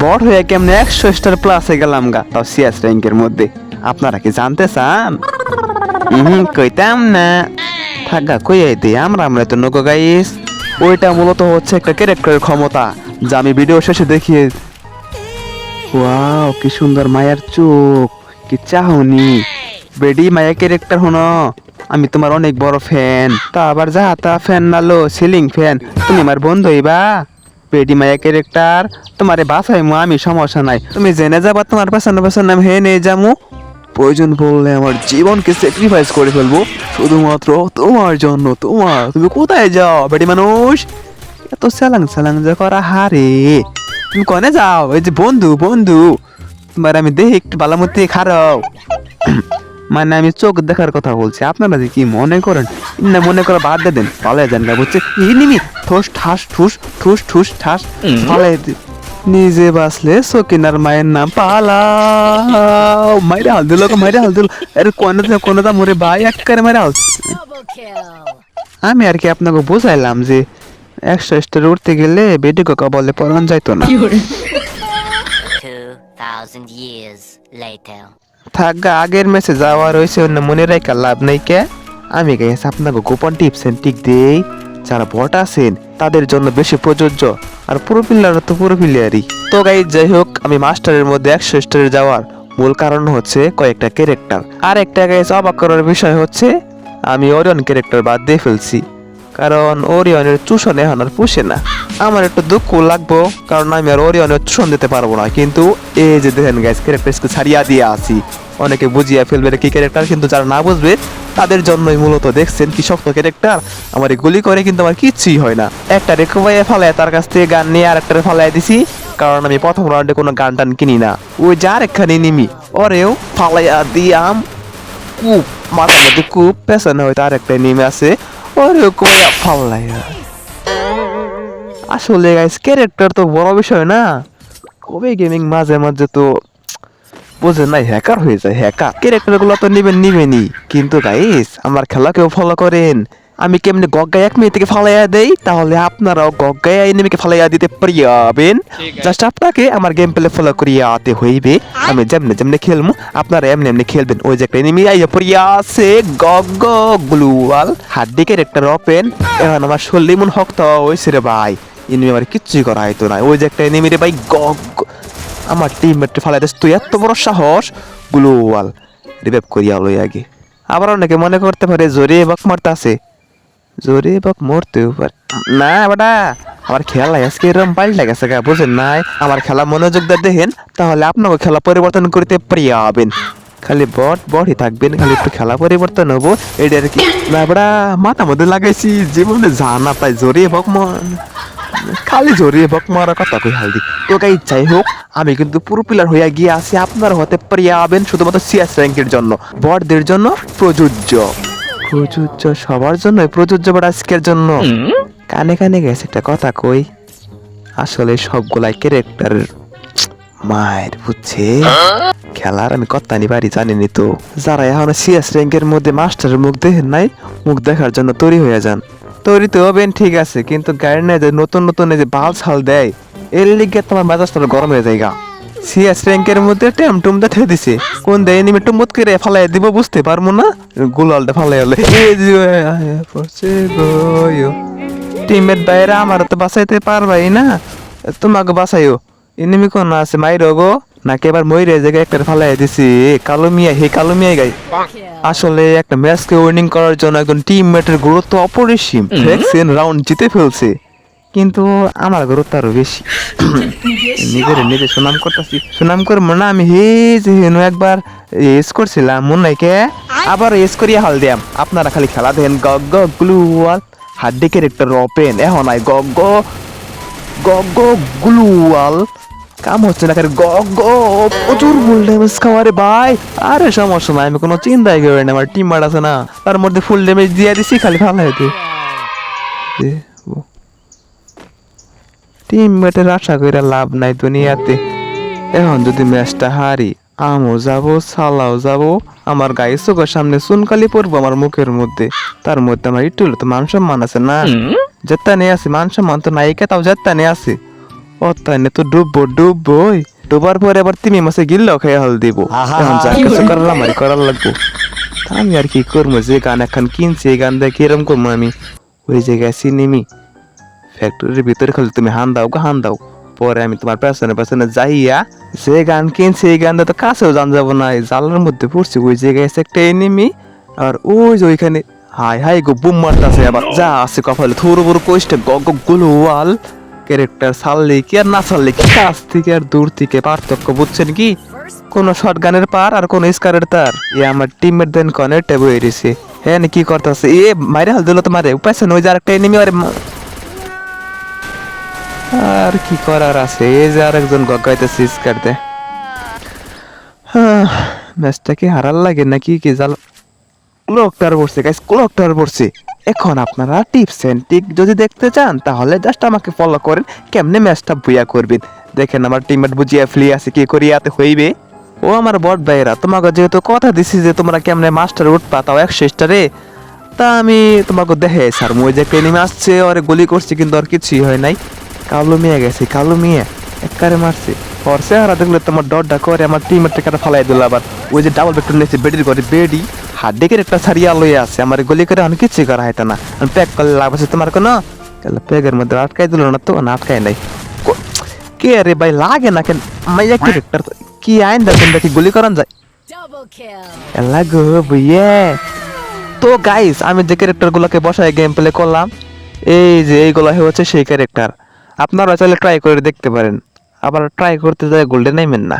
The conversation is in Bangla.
বড় হয়ে কেমনে একশো স্টার প্লাসে গেলাম গা, তাও সিএস র্যাঙ্কের মধ্যে। আপনারা কি জানতে চান? হুম কইতাম না। থাকা কই আইতে, আমরা আমরা তো নগো গাইস ওইটা মূলত হচ্ছে একটা ক্যারেক্টারের ক্ষমতা, যা আমি ভিডিও শেষে দেখিয়ে ওয়াও কি সুন্দর মায়ের চোখ, কি চাহনি। বেডি মায়া ক্যারেক্টার হনো? আমি তোমার অনেক বড় ফ্যান তা আবার যা তা ফ্যান নালো সিলিং ফ্যান তুমি আমার বন্ধু হইবা বেডি মায়া ক্যারেক্টার। তোমারে বাসাই মু আমি সমস্যা নাই। তুমি জেনে যাবা তোমার পেছনে পেছনে আমি হে নিয়ে যামু প্রয়োজন পড়লে আমার জীবনকে স্যাক্রিফাইস করে ফেলব। শুধুমাত্র তোমার জন্য। তোমার, তুমি কোথায় যাও বেডি মানুষ? এত স্যালাং স্যালাং যে করা হারে। তুমি কনে যাও? এই যে বন্ধু বন্ধু। তোমার আমি দেখি একটু বালামতি খারাও। মানে আমি চোখ দেখার কথা বলছি। আপনারা কি মনে করেন? না মনে করে বাদ দেন। পালাই যান গা বুঝছে নিমি ঠোস ঠাস ঠুস ঠুস ঠুস ঠাস পালাই দে- নিজে বাসলে সকিনার মায়ের নাম পালাও। মাইরে হাল দিল মাইরে হাল দিল। আরে কোনে কোনে দা মরে ভাই এক করে মাইরে হাল আমি আর কি আপনাকে বুঝাইলাম যে একশো স্টার উঠতে গেলে বেডি কোকা বলে পরান যাইতো না। 2,000 থাক আগের ম্যাচে যাওয়া রয়েছে অন্য মনে রাখা লাভ নেই কে? আমি গাইস আপনাকে গোপন টিপস এন্ড টিক দেই। যারা ভোট আছেন, তাদের জন্য বেশি প্রযোজ্য আর পুরো প্লেয়ার তো পুরো প্লেয়ারই তো গাইজ যাই হোক, আমি মাস্টারের মধ্যে একশো স্টারে যাওয়ার মূল কারণ হচ্ছে কয়েকটা ক্যারেক্টার আর একটা গাইজ অবাক করার বিষয় হচ্ছে, আমি অরিয়ন ক্যারেক্টার বাদ দিয়ে ফেলছি। কারণ ওরিয়নের চুষণ এখন আর পুষে না। আমার একটু দুঃখ লাগবো, কারণ আমি আর ওরিয়নের চুষণ দিতে পারব না। কিন্তু এই যে দেখেন গ্যাস ক্যারেক্টারকে ছাড়িয়া দিয়ে আসি অনেকে বুঝিয়ে ফেলবে কি ক্যারেক্টার কিন্তু যারা না বুঝবে তাদের জন্যই মূলত দেখছেন কি শক্ত ক্যারেক্টার আমার গুলি করে কিন্তু আমার কিচ্ছুই হয় না। একটা রেখে ফালায়, তার কাছ থেকে গান নিয়ে আর একটা ফালাই দিছি, কারণ আমি প্রথম রাউন্ডে কোনো গান টান কিনি না। ওই যার একখানে নিমি, ওরেও ফালাইয়া দিয়াম। কূপ, মাথার মধ্যে কূপ পেছনে হয়তো আর একটা নেমে আছে, ওরেও কইয়া ফাল্লাইয়া আসলে গাইস ক্যারেক্টার তো বড় বিষয় না। কবে গেমিং মাঝে মাঝে তো বুঝে নাই হ্যাকার হয়ে যায় হ্যাকার ক্যারেক্টারগুলো তো নিবেন নিবেনই। কিন্তু গাইস আমার খেলাকেও ফলো করেন? আমি কেমনে গগ্গায় এক মিনিট থেকে ফালাইয়া দেই? তাহলে আপনারাও গগ্গায় এনিমিকে ফালাইয়া দিতে পারিয়াবেন জাস্ট আপনাকে আমার গেম প্লে ফলো করিয়া আতে হইবে। আমি যেমনে যেমনে খেলমু আপনারা এমনি এমনি খেলবেন। ওই যে একটা এনিমি আইয়া পড়িয়া আছে গগ্গ গ্লুয়াল হাড্ডি ক্যারেক্টার ওপেন এখন আমার শরীর মন হক্ত হইছে রে ভাই। এনিমি আমার কিচ্ছুই করা হয়তো না ওই যে একটা এনিমি রে ভাই গগ্গ। আমার টিমমেট ফালাই দিস, তুই এত বড় সাহস? গ্লোয়াল রিভাইভ করিয়া লই আগে। আবার অনেকে মনে করতে পারে জোরে বক মারতে আছে জোরে বক মরতেও পারে। না, বেটা, আমার খেলা আজকে এরকম পাল্টা গেছে গা, বুঝেন নাই? আমার খেলা মনোযোগ দিয়ে দেখেন, তাহলে আপনাকে খেলা পরিবর্তন করতে পারিয়াবেন। খালি বট বটই থাকবেন, খালি একটু খেলা পরিবর্তন হব এটা আর কি না, বেটা, মাথা মধ্যে লাগাইছি, জীবনে জানা তাই জোরে বক মন খালি জড়িয়ে বক মারা কথা কই হালদি। তো গাই যাই হোক, আমি কিন্তু পুরো প্লেয়ার হইয়া গিয়ে আছি, আপনার হতে পারিয়াবেন শুধুমাত্র সিএস র্যাঙ্কের জন্য, বড়দের জন্য প্রযোজ্য। প্রযোজ্য সবার জন্য প্রযোজ্য বাট আজকের জন্য। কানে কানে গেছে একটা কথা কই, আসলে সবগুলাই ক্যারেক্টার মায়ের, বুঝছে? খেলার আমি কত্তা নি বাড়ি জানিনি তো। যারা এখন সিএস র্যাঙ্কের মধ্যে মাস্টারের মুখ দেখেন নাই, মুখ দেখার জন্য তৈরি হয়ে যান। তৈরি তো হবেন, ঠিক আছে, কিন্তু গাড়ি নিয়ে যে নতুন নতুন যে বাল ছাল দেয়, এর লিগে তোমার মেজাজটা গরম হয়ে যায় গা। সিএস র্যাঙ্কের মধ্যে টেম টুম দা দেখে দিছে। কোন দেয় নিমে টুমুত করে ফালাই দিব বুঝতে পারব না? গুলালটা ফালাই হলে। টিমের বাইরে আমার তো বাঁচাইতে পারবাই না। তোমাকে বাঁচাইও। এনিমি কোন আছে? মাইর গো। নাকি এবার ময়ূরের জায়গায় একটা ফালাই দিছি? কালো মিয়া হে কালো মিয়া গাই। আসলে একটা ম্যাচকে উইনিং করার জন্য একজন টিমমেটের গুরুত্ব অপরিসীম। ভ্যাকসিন রাউন্ড জিতে ফেলছে। কিন্তু আমার গুরুত্ব আরও বেশি। নিজের নিজে সুনাম করতেছি। সুনাম করে মনে আমি হে যে হেনু একবার এস করছিলাম মনে নাই কে? আবার এস করিয়া হাল দিয়াম। আপনারা খালি খেলা দেন গগ গ গ্লুয়াল হাড্ডি ক্যারেক্টার ওপেন এখন আই গগ গ গগ গ্লুয়াল কাম হচ্ছে না গগ প্রচুর ফুল ড্যামেজ খাওয়ারে ভাই। আরে সমস্যা নাই আমি কোনো চিন্তাই করি না আমার টিম মার আছে না। তার মধ্যে ফুল ড্যামেজ দিয়ে দিছি খালি ফালা হইতে টিম মেটের আশা করে লাভ নাই দুনিয়াতে। এখন যদি ম্যাচটা হারি আমও যাব সালাও যাব আমার গায়ে চোখের সামনে চুনকালি পড়ব আমার মুখের মধ্যে। তার মধ্যে আমার একটু তো মান সম্মান আছে না? যেটা নিয়ে আছে মান সম্মান তো নায়িকা তাও যেটা নিয়ে আছে। ও তাই না তো ডুববো ডুববোই। ডুবার পরে আবার তিমি মাসে গিল্লাও খেয়ে হল দিব। এখন যা কিছু বলে? করার করার লাগবো। আমি আর কি করব যে গান এখন কিনছি এই গান দেখে এরম করব আমি। ওই জায়গায় সিনেমি। ফ্যাক্টরির ভিতরে খালি তুমি হান দাও গো হান দাও। পরে আমি তোমার পেছনে পেছনে যাইয়া যে গান কিনছি এই গানটা তো কাছেও জান যাব না। জালের মধ্যে পড়ছি ওই জায়গায় আছে একটা এনিমি আর ওই যে ওইখানে হাই হাই গো বুম মারতাছে আবার। যা আছে কপালে। থুর বড় কোষ্ঠে গগগুলো ওয়াল ক্যারেক্টার ছাড়লে কি আর না ছাড়লে কি কাছ থেকে আর দূর থেকে পার্থক্য বুঝছেন কি? কোন শর্ট গানের পার আর কোন স্কারের তার। এ আমার টিমমেট দেন কনে টেবু এরিছে হ্যাঁ কি করতেছে? এ মাইরে হাল দিল তোমারে। উপায় আছে না, ওই যে আরেকটা এনিমি আরে আর কি করার আছে? এই যে আরেকজন গগাইতেছে স্কার দে। ম্যাচটা কি হারার লাগে নাকি কি জাল ক্লকটার পড়ছে গাইস ক্লকটার পড়ছে। এখন আপনারা টিপস এন্ড টিক যদি দেখতে চান, তাহলে জাস্ট আমাকে ফলো করেন, কেমনে ম্যাচটা বুয়া করবেন। দেখেন আমার টিমমেট বুঝিয়া ফ্লি আছে, কি করিয়াতে হইবে। ও আমার বট ভাইরা তোমাকে যেহেতু কথা দিছি যে তোমরা কেমনে মাস্টার উঠপা তাও একশো স্টারে তা আমি তোমাকে দেখে স্যার, মই যে একটা আসছে ওরে গুলি করছি, কিন্তু আর কিছুই হয় নাই। কালো মিয়া গেছে, কালো মিয়া একবারে মারছে। ওর চেহারা দেখলে তোমার ডরটা করে, আমার টিমের টেকাটা ফালাই দিল আবার। ওই যে ডাবল ভেক্টর নিয়েছে বেডির করে, বেডি। হাড্ডিকের একটা সারিয়া লইয়া আছে। আমার গুলি করে অনেক কিছুই করা হয় না। প্যাক করলে লাভ আছে তোমার কোনো? প্যাকের মধ্যে আটকাই দিল না তো না আটকাই নাই। কে রে ভাই লাগে না কেন? মাইয়া ক্যারেক্টার কি আইন দেখেন দেখি গুলি করান যায়. লাগো বুইয়ে তো গাইস আমি যে ক্যারেক্টার গুলোকে বসায় গেম প্লে করলাম এই যে এইগুলো হচ্ছে সেই ক্যারেক্টার আপনারা চাইলে ট্রাই করে দেখতে পারেন। আবার ট্রাই করতে যায় গোল্ডেন নাইমেন না।